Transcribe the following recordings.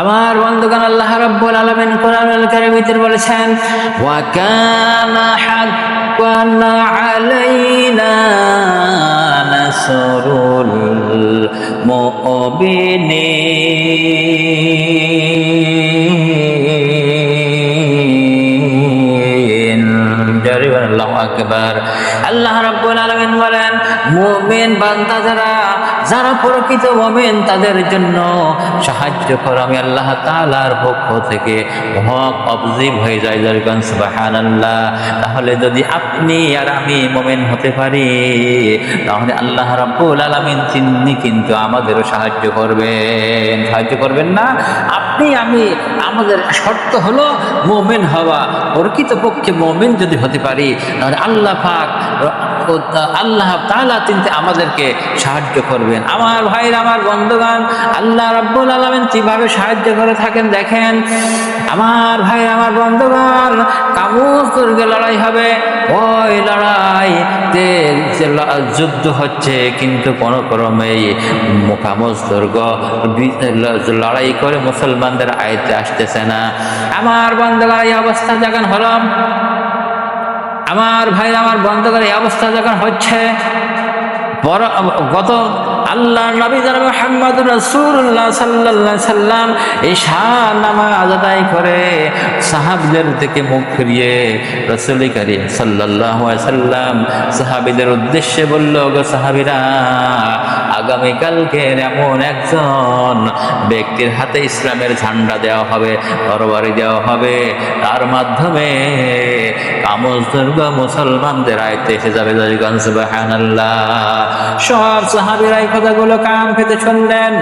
আমার বন্ধুগণ আল্লাহ রাব্বুল আলামিন কোরআনুল কারীমের বলেছেন ওয়া কানা আলাইনা নাসরুল মুমিনিন। আকবার। আল্লাহ রাব্বুল আলামিন বলেন, মুমিন বান্দা যারা যারা প্রকৃত মুমিন, তাদের জন্য সাহায্য করো। আমি আল্লাহ তাআলার পক্ষ থেকে হক অবজিব হয়ে যায় জরিবান সুবহানাল্লাহ। তাহলে যদি আপনি আর আমি মুমিন হতে পারি, তাহলে আল্লাহ রাব্বুল আলামিন তিনি কিন্তু আমাদেরও সাহায্য করবেন। সাহায্য করবেন না? আপনি, আমি, আমাদের শর্ত হলো মোমেন হওয়া প্রকৃতপক্ষে মোমেন যদি হতে পারি তাহলে আল্লাহ পাক আল্লাহ তাআলা তিনি আমাদেরকে সাহায্য করবেন। আমার ভাইরা আমার বন্ধুগান আল্লাহ রাব্বুল আলামিন কীভাবে সাহায্য করে থাকেন দেখেন। আমার ভাই আমার বন্ধুগান কামুজ দুর্গে লড়াই হবে। ওই লড়াই যুদ্ধ হচ্ছে, কিন্তু কোনো ক্রমেই মোকামজ দুর্গ লড়াই করে মুসলমানদের আয়তে আসতেছে না। আমার বন্ধুগান এই অবস্থা যখন হলাম আমার ভাই আমার বন্ধুগান এই অবস্থা যখন হচ্ছে, বড় গত আল্লাহ নবী জানাবে মোহাম্মদ রসুল্লাহ সাল্লাহ সাল্লাম এই শাহ নামাজ আদায় করে, সাহাবদের থেকে মুখ ফিরিয়ে রসুল করিম সাল্লাহ সাল্লাম সাহাবিদের উদ্দেশ্যে বলল, গো সাহাবিরা আগামীকালকে এমন একজন ব্যক্তির হাতে ইসলামের ঝান্ডা দেওয়া হবে, তরবারি দেওয়া হবে। তার মাধ্যমে মুসলমানদের আয়তে এসে যাবে সব এই কথাগুলো কান পেতে শুনলেন।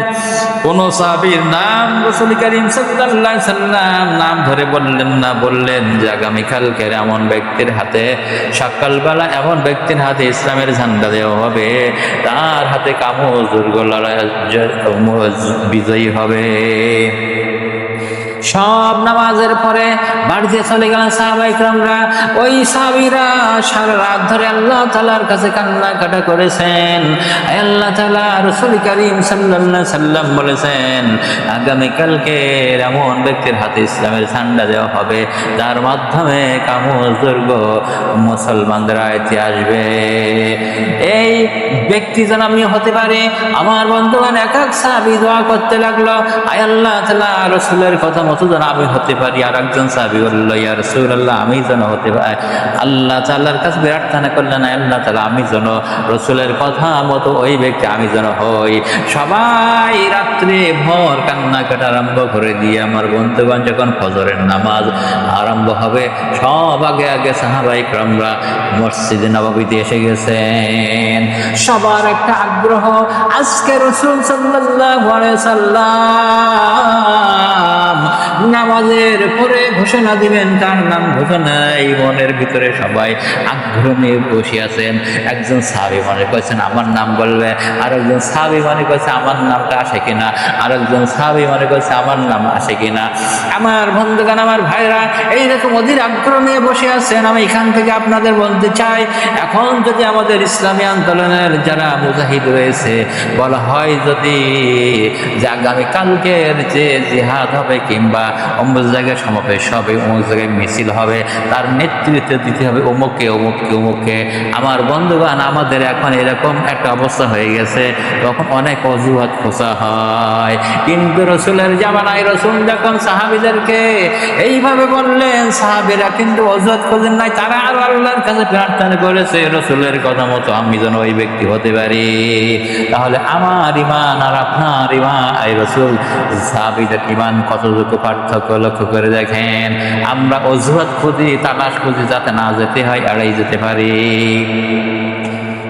কোন সাহাবীর নাম রসুল করিম সাল্লাম নাম ধরে বললেন না, বললেন যে আগামীকালকে এমন ব্যক্তির হাতে সকালবেলা এমন ব্যক্তির হাতে ইসলামের ঝান্ডা দেওয়া হবে। তার হাতে কামজ দুর্গ লড়াই বিজয়ী হবে। সব নামাজের পরে বাড়িতে চলে গেলেন সাহাবাইকরামরা ওই সাহাবিরা সারা রাত ধরে আল্লাহ তালার কাছে কান্নাকাটা করেছেন। আল্লাহ তালা রসুল করিম সাল্লাল্লাহু সাল্লাম বলেছেন, আগামীকালকে এমন ব্যক্তির হাতে ইসলামের ঝান্ডা দেওয়া হবে, যার মাধ্যমে কামজ, দুর্গ মুসলমানদের আয়তে আসবে। এই ব্যক্তি যেন আমি হতে পারে। আমার বন্ধুগণ, এক এক সাহাবি দোয়া করতে লাগল। আয় আল্লাহ তালা রসুলের কথা মতো যেন আমি হতে পারি আর একজন সাহাবি বলল, ইয়া রসুল আল্লাহ আমি যেন হতে পারি। আল্লাহ তাল্লার কাছে প্রার্থনা করলেন আল্লাহ তালা আমি যেন রসুলের কথা মতো ওই ব্যক্তি, আমি যেন হই। সবাই রাত্রে ভর কান্নাকাটা আরম্ভ করে দিয়ে আমার বন্ধুগণ যখন ফজরের নামাজ আরম্ভ হবে, সব আগে আগে সাহাবাই ক্রমরা মসজিদে নবাবিতে এসে গেছেন। সবার একটা আগ্রহ, আজকে রসুল আলাইহি সাল্লাম নামাজের পরে ঘোষণা দিবেন, তার নাম ঘোষণা এই মনের ভিতরে সবাই আগ্রহ নিয়ে বসে আছেন। একজন সাহাবি মনে করছেন, আমার নাম বলবে আর একজন সাহাবি মনে করছে, আমার নামটা আসে কিনা? আর একজন সাহাবি মনে করছে, আমার নাম আসে কিনা? আমার বন্ধুগান আমার ভাইরা এইরকম অধীর আগ্রহ নিয়ে বসে আছেন। আমি এখান থেকে আপনাদের বলতে চাই, এখন যদি আমাদের ইসলামী আন্দোলনের যারা মুজাহিদ রয়েছে, বলা হয় যদি যে আগামী কালকের যে জিহাদ হবে কিংবা অমুক জায়গায় সমাবেশ হবে অমুক জায়গায় মিছিল হবে, তার নেতৃত্ব দিতে হবে অমুককে অমুককে অমুককে। আমার বন্ধুগান আমাদের এখন এরকম একটা অবস্থা হয়ে গেছে, তখন অনেক অজুহাত খোঁচা হয়। কিন্তু রসুলের জামানায় রসুল যখন সাহাবিদেরকে এইভাবে বললেন, সাহাবিরা কিন্তু অজুহাত খোঁজেন নাই, তারা আরও আল্লাহর কাছে প্রার্থনা করেছে, রসুলের কথা মতো আমি যেন ওই ব্যক্তি হতে পারি। তাহলে আমার ইমান আর আপনার ইমান এই রসুল সাহাবিদের ইমান কতটুকু পার্থক্য লক্ষ্য করে দেখেন। আমরা অজুহাত খুঁজি, তালাশ খুঁজি, যাতে না যেতে হয়, এড়াই যেতে পারি।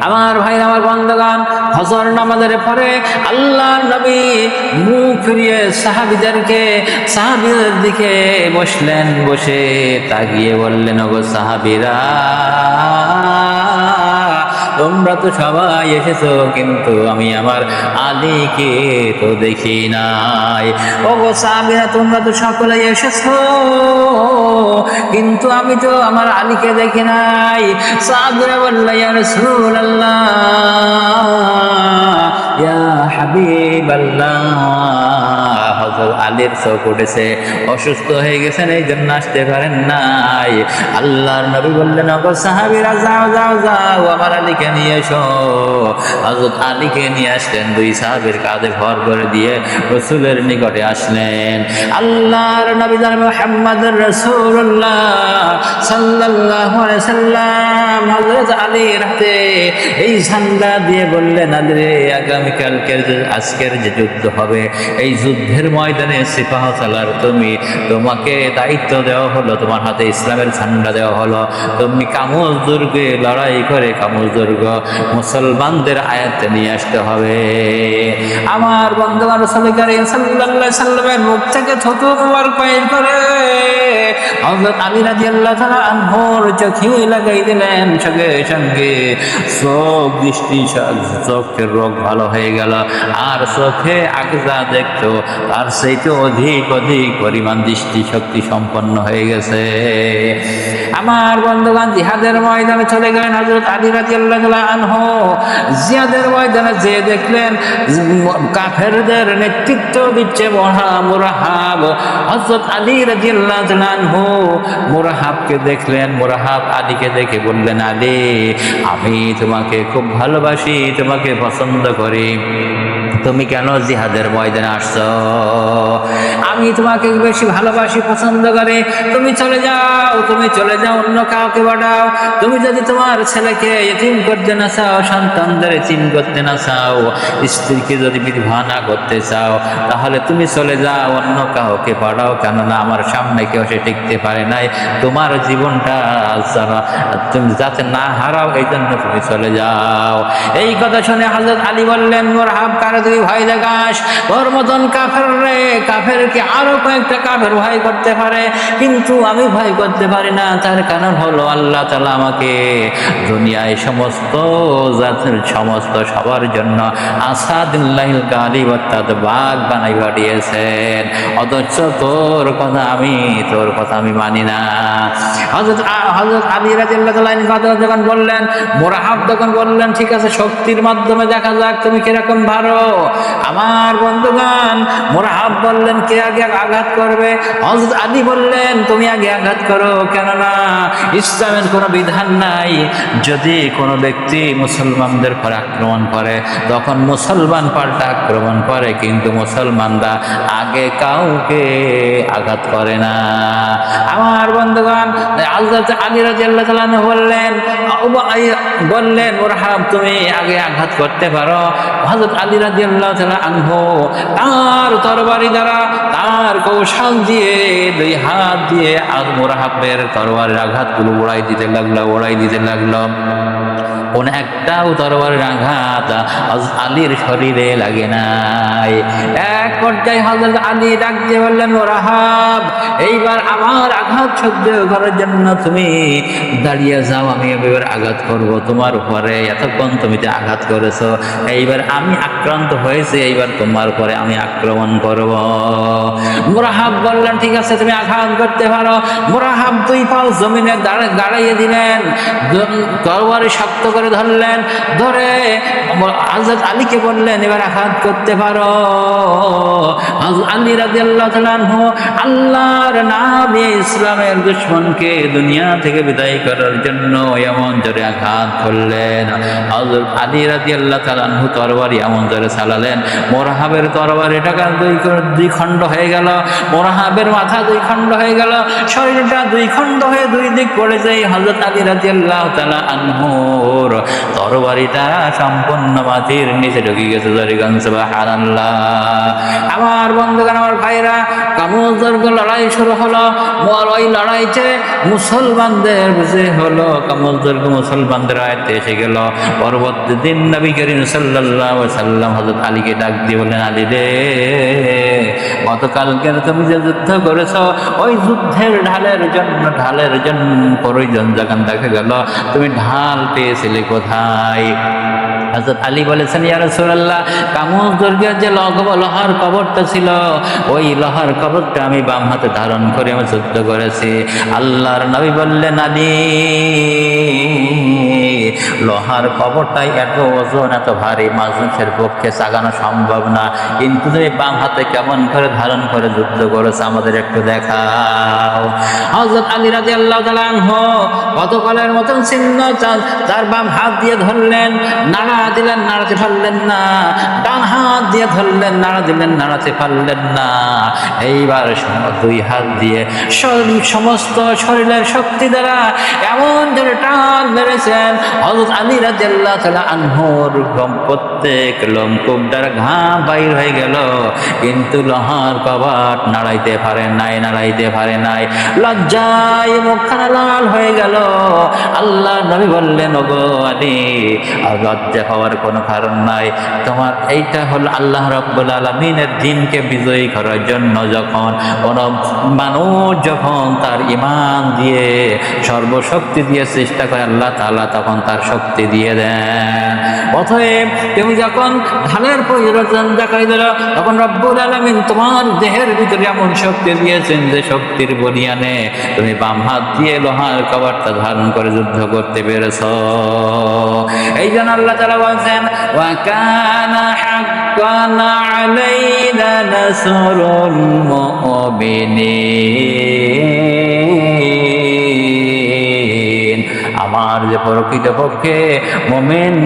আমার ভাই আমার বন্ধগান হজর নামাজের পরে আল্লাহ নবী মুখ ফিরিয়ে সাহাবিদেরকে সাহাবিদের দিকে বসলেন, বসে তাকিয়ে বললেন, ওগো সাহাবিরা তোমরা তো সবাই এসেছ, কিন্তু আমি আমার আলীকে তো দেখি নাই। ওগো সাহাবিরা, তোমরা তো সকলে এসেছ, কিন্তু আমি তো আমার আলীকে দেখি নাই। সাহাবিরা বলল, ইয়া রাসূলুল্লাহ, ইয়া হাবিবাল্লাহ। আলীর চোখ উঠেছে। অসুস্থ হয়ে গেছেন, এই জন্য আসতে পারেন নাই। আল্লাহর নবী বললেন, অগো সাহাবিরা, যাও যাও যাও, আমার আলীকে নিয়ে এসো। হজরত আলীকে নিয়ে আসলেন, দুই সাহাবের কাঁধে ভর করে দিয়ে রসুলের নিকটে আসলেন। আল্লাহর নবী জান মোহাম্মদ রসুল্লাহ সাল্লাল্লাহু আলাইহি সাল্লাম, হযরত আলীর হাতে এই ঝান্ডা দিয়ে বললেন আলী রে আগামীকালকের আজকের যে যুদ্ধ হবে, এই যুদ্ধের ময়দানে সিপাহ সালার তুমি। তোমাকে দায়িত্ব দেওয়া হলো, তোমার হাতে ইসলামের ঝান্ডা দেওয়া হলো। তুমি কামুজ দুর্গে, লড়াই করে কামুজ দুর্গ, মুসলমানদের আয়াতে নিয়ে আসতে হবে। আমার বন্ধুবান সাল্লামের মুখ থেকে থুতু বাইর করে আলী চোখে লাগাই দিলেন সঙ্গে সঙ্গে। চোখ দৃষ্টি, চোখের রোগ ভালো হয়ে গেল। আর চোখে আগে যা দেখতো, তার সেইতে অধিক অধিক পরিমাণ দৃষ্টি শক্তি সম্পন্ন হয়ে গেছে। আমার বন্ধুগান জিহাদের ময়দানে চলে গেলেন হজরত আলী রাদিয়াল্লাহু তাআলা আনহু। জিহাদের ময়দানে যে দেখলেন কাফেরদের নেতৃত্ব দিচ্ছে মুরাহাব হজরত আলী রাদিয়াল্লাহু তাআলা আনহু মুরাহাবকে দেখলেন, মুরাহাব আলীকে দেখে বললেন, আলী, আমি তোমাকে খুব ভালোবাসি, তোমাকে পছন্দ করি। তুমি কেন জিহাদের ময়দানে আসছো? আমি তোমাকে বেশি ভালোবাসি, পছন্দ করে। তুমি চলে যাও, তুমি চলে যাও, অন্য কাউকে বাড়াও তুমি যদি তোমার ছেলেকে এতিম করতে না চাও, সন্তানদের এতিম করতে না চাও, স্ত্রীকে যদি বিধবা না করতে চাও, তাহলে তুমি চলে যাও, অন্য কাউকে পাঠাও। কেননা আমার সামনে কেউ সে টিকতে পারে নাই। তোমার জীবনটা তুমি যাতে না হারাও এই জন্য তুমি চলে যাও। এই কথা শুনে হজরত আলী বললেন মোর হাব কারে তুই ভয় দেখাস। তোর মতন কাফের রে কাফের কি আরও কয়েকটা কাফের ভয় করতে পারে। কিন্তু আমি ভয় করতে পারি না, তার কারণ হলো আল্লাহ তালা আমাকে দুনিয়ায় সমস্ত জাতির, সমস্ত সবার জন্য আসাদুল্লাহিল কালি অর্থাৎ বাঘ বানাই পাঠিয়েছেন। অথচ তোর কথা আমি, তোর কথা আমি মানি না। হজরত হজরত আলী রাজিল্লাহ কথা যখন বললেন, মোরাহাব যখন বললেন, ঠিক আছে, শক্তির মাধ্যমে দেখা যাক তুমি কীরকম ভালো। আমার বন্ধুগান মোরাহাব বললেন, কে আগে আঘাত করবে? আলী বললেন, তুমি আগে আঘাত করো, কেননা ইসলামের কোনো বিধান নাই। যদি কোনো ব্যক্তি মুসলমানদের পর আক্রমণ করে, তখন মুসলমান পাল্টা আক্রমণ করে, কিন্তু মুসলমানরা আগে কাউকে আঘাত করে না। আমার বন্ধুগণ আল্লাহ আলী রাজি আল্লাহ বললেন বললেন ওরহাব তুমি আগে আঘাত করতে পারো। হজরত আলী রাজি আল্লাহ আনহো তার তরবারি দ্বারা তার কৌশল দিয়ে দুই হাত দিয়ে আর মোরাহাবের তরবারের আঘাতগুলো ওড়াই দিতে লাগল, ওড়াই দিতে লাগল। কোন একটাও তরবারের আঘাত আলীর শরীরে লাগে নাই। এক পর্যায়ে হজরত আলী ডাক বললেন, ও রাহাব, এইবার আমার আঘাত সহ্য করার জন্য তুমি দাঁড়িয়ে যাও, আমি এবার আঘাত করব। তোমার উপরে এতক্ষণ তুমি যে আঘাত করেছ, এইবার আমি আক্রান্ত হয়েছে, এইবার তোমার উপরে আমি আক্রমণ করব। মোরাহাব বললেন, ঠিক আছে, তুমি আঘাত করতে পারো। মোরাহাব দুই পাও জমিনে দাঁড়া- দাঁড়াইয়ে দিলেন। তরবারি শক্ত করে ধরলেন, ধরে আজাদ আলীকে বললেন, এবার আঘাত করতে পারো। আলী তাআলা আনহু আল্লাহর নাম ইসলামের দুশ্মনকে দুনিয়া থেকে বিদায় করার জন্য এমন জোরে আঘাত করলেন। হযরত আলী রাদিয়াল্লাহু আল্লাহ তালানহু তরবারি এমন জোরে চালালেন, মোরহাবের তরবারিটাকে দুই দুই খণ্ড হয়ে গেল, মোরহাবের মাথা দুই খণ্ড হয়ে গেল, শরীরটা দুই খণ্ড হয়ে দুই দিক পড়ে যায় হযরত আলী রাদিয়াল্লাহু তালা আনহুর তরবারিটা সম্পূর্ণ মাটির নিচে ঢুকে গেছে জরিগঞ্জ আমার বন্ধুগণ, আমার ভাইরা কামুল দুর্গ লড়াই শুরু হলো। ওই লড়াইতে মুসলমানদের যে হলো। কামুল দুর্গ মুসলমানদের আয়ত্তে এসে গেল। পরবর্তী দিন নবী করিম আলাইহি সাল্লাম হযরত আলীকে ডাক দিয়ে বললেন, আলী রে গতকালকের তুমি যে যুদ্ধ করেছ, ওই যুদ্ধের ঢালের জন্য ঢালের জন্য প্রয়োজন যখন দেখা গেল, তুমি ঢাল পেয়েছিলে কোথায়? হযরত আলী বলেছেন, ইয়া রাসূলুল্লাহ কামুজ দুর্গের যে লগ- লোহার কবরটা ছিল, ওই লোহার কবরটা আমি বাম হাতে ধারণ করে আমি যুদ্ধ করেছি। আল্লাহর নবী বললেন আলী লোহার কবরটাই এত ওজন, এত ভারী মানুষের পক্ষে চাগানো সম্ভব না। কিন্তু তুমি বাম হাতে কেমন করে ধারণ করে যুদ্ধ করেছে, আমাদের একটু দেখাও। হজরত আলী রাজি আল্লাহ আনহু গতকালের মতন চিহ্ন চান তার বাম হাত দিয়ে ধরলেন, নাড়া দিলেন, নাড়াতে পারলেন না। ডান হাত দিয়ে ধরলেন নাড়া দিলেন, নাড়াতে পারলেন না। এইবার দুই হাত দিয়ে সমস্ত শরীরের শক্তি দ্বারা এমন ধরে টান মেরেছেন হযরত আলী রাদিয়াল্লাহু তাআলা আনহুর গম প্রত্যেক লোমকূপটার ঘাম বাইর হয়ে গেল। কিন্তু লোহার কবাট নাড়াইতে পারে নাই, নাড়াইতে পারে নাই। লজ্জায় মুখখানা লাল হয়ে গেল। আল্লাহ নবী বললেন, ওগো আলী, আর লজ্জা হওয়ার কোনো কারণ নাই। তোমার এইটা হলো আল্লাহ রব্বুল আলমিনের দিনকে বিজয়ী করার জন্য যখন কোনো মানুষ যখন তার ইমান দিয়ে সর্বশক্তি দিয়ে চেষ্টা করে আল্লাহ তাআলা তখন তার শক্তি দিয়ে দেন। অতএব তুমি যখন ধানের পরিবর্তন দেখাই দিল, তখন রব্বুল আলমিন তোমার দেহের ভিতরে এমন শক্তি দিয়েছেন যে শক্তির বলিয়ানে তুমি বাম হাত দিয়ে লোহার কবারটা ধারণ করে যুদ্ধ করতে পেরেছ। এই জন্য আল্লাহ তালা বলছেন ওয়াকানা আমার যে প্রকৃত পক্ষে মোমেন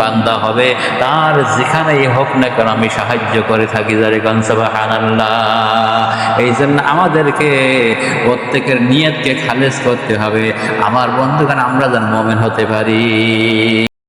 বান্দা হবে, তার যেখানেই হোক না কেন আমি সাহায্য করে থাকি। যারে গনসবাহান্লাহ এই জন্য আমাদেরকে প্রত্যেকের নিয়তকে খালেজ করতে হবে। আমার বন্ধুগান আমরা যেন মোমেন হতে পারি।